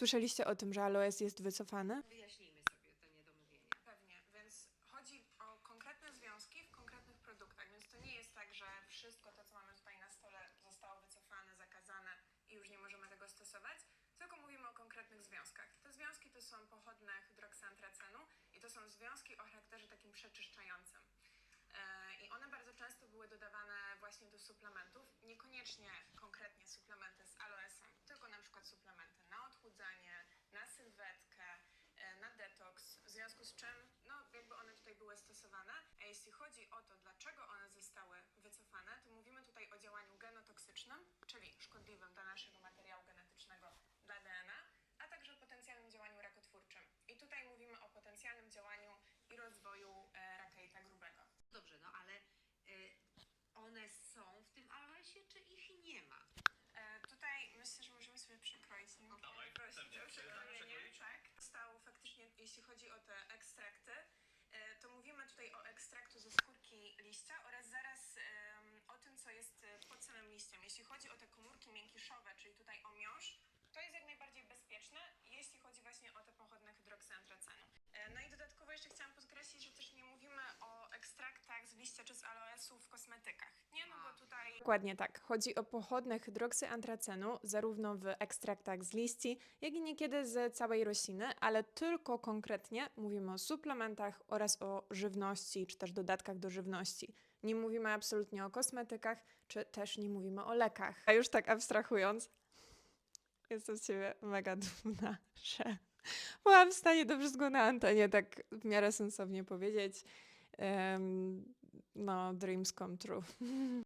Słyszeliście o tym, że aloes jest wycofany? Wyjaśnijmy sobie to niedomówienie. Pewnie, więc chodzi o konkretne związki w konkretnych produktach, więc to nie jest tak, że wszystko to, co mamy tutaj na stole zostało wycofane, zakazane i już nie możemy tego stosować, tylko mówimy o konkretnych związkach. Te związki to są pochodne hydroksantracenu i to są związki o charakterze takim przeczyszczającym. E, I one bardzo często były dodawane właśnie do suplementów, niekoniecznie konkretnie suplementy z aloesem, tylko na przykład suplementy na odchudzanie, na sylwetkę, e, na detoks, w związku z czym no, jakby one A jeśli chodzi o to, dlaczego one zostały wycofane, to mówimy tutaj o działaniu genotoksycznym, czyli szkodliwym dla naszego materiału genetycznego, dla DNA, a także o potencjalnym działaniu rakotwórczym. I tutaj mówimy o potencjalnym działaniu i rozwoju e, raka jelita grubego. Dobrze, no ale y, one są w tym aloesie, czy ich nie ma? E, tutaj myślę, że możemy sobie przekroić. Nie? Dawaj, Prosić o przekrojenie. Przekroić? Tak. Zostało faktycznie, jeśli chodzi o te ekstrakty, e, to mówimy tutaj o ekstraktu ze skórki liścia oraz zaraz o tym, co jest e, pod samym liściem. Jeśli chodzi o te komórki miękiszowe, czyli tutaj o miąższ, to jest jak najbardziej bezpieczne, jeśli chodzi właśnie o te pochodne hydroksantracenu. E, No i dodatkowo jeszcze chciałam podkreślić, że też nie mówimy o ekstraktach z aloesu w kosmetykach. Nie, no bo tutaj Dokładnie tak. Chodzi o pochodne hydroksyantracenu, zarówno w ekstraktach z liści, jak i niekiedy z całej rośliny, ale tylko konkretnie mówimy o suplementach oraz o żywności, czy też dodatkach do żywności. Nie mówimy absolutnie o kosmetykach, czy też nie mówimy o lekach. A już tak abstrahując, jestem z Ciebie mega dumna, że byłam w stanie to wszystko na antenie tak w miarę sensownie powiedzieć. Em, no, dreams come true.